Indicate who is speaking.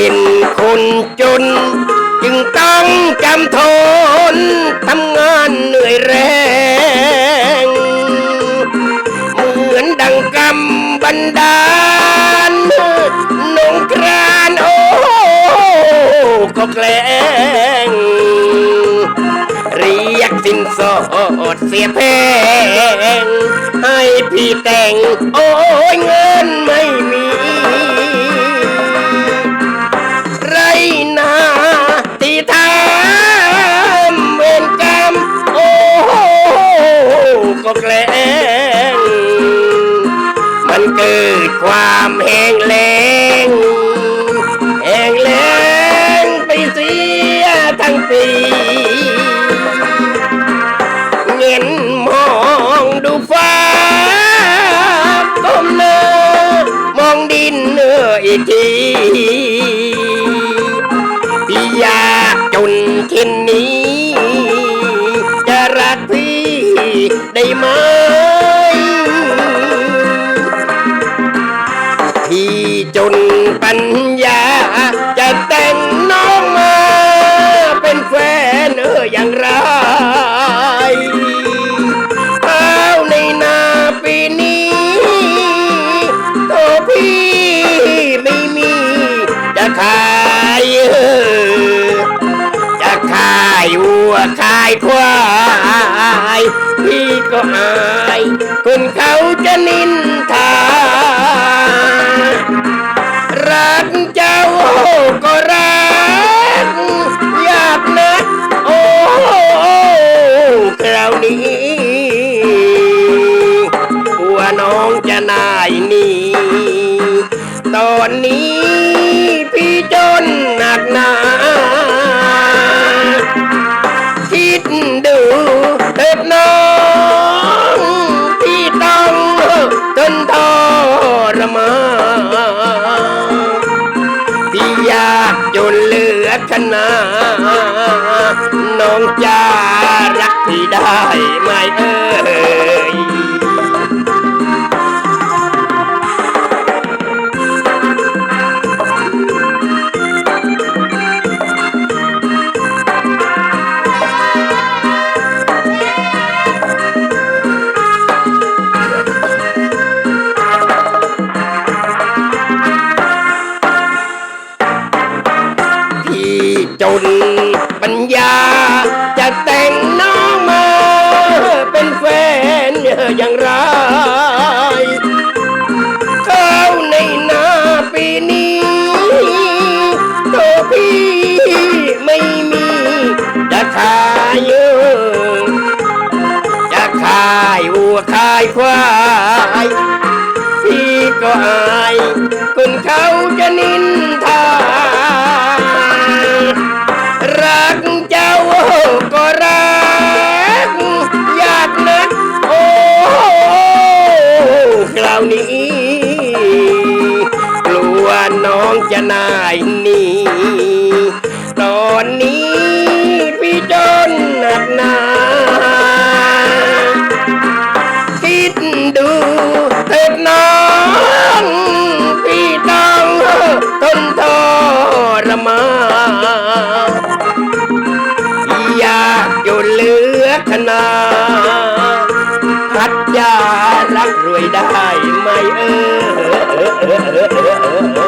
Speaker 1: เป็นคนจน จึงต้องจำทนทำงานเหนื่อยแรง เหมือนดังกำบันดาลนงกรานโอ้ก็แกล้งเรียกสินสอดเสียแพงให้พี่แต่งโอ้ยเงินไม่มี ก็แกล้งมันเกิดความแห้งแล้งแห้งแล้งไปเสียทั้งปีเงินมองดูฟ้าก้มหน้ามองดินเนื้ออีกที ได้ไหมที่จนปัญญา จะแต่งน้องมาเป็นแฟนเอออย่างไรข้าวในนาปีนี้โตพี่ไม่มี จะขายเออจะขายวัวขายควาย พี่ก็อาย คนเขาจะนินทา รักเจ้าก็รักอยากนักโอ้คราวนี้ว่าน้องจะนายนีตอนนี้ มาที่ยากจนเหลือขนาน้องจารักพี่ได้ไหมเอ่ยายวัวขายควายพี่ก็อายคนเขาจะนินทา รักเจ้าก็รักอยากนักโอ้คราวนี้ กลัวน้องจะนายหนีตอนนี้ ยารักรวยได้ไหมเออ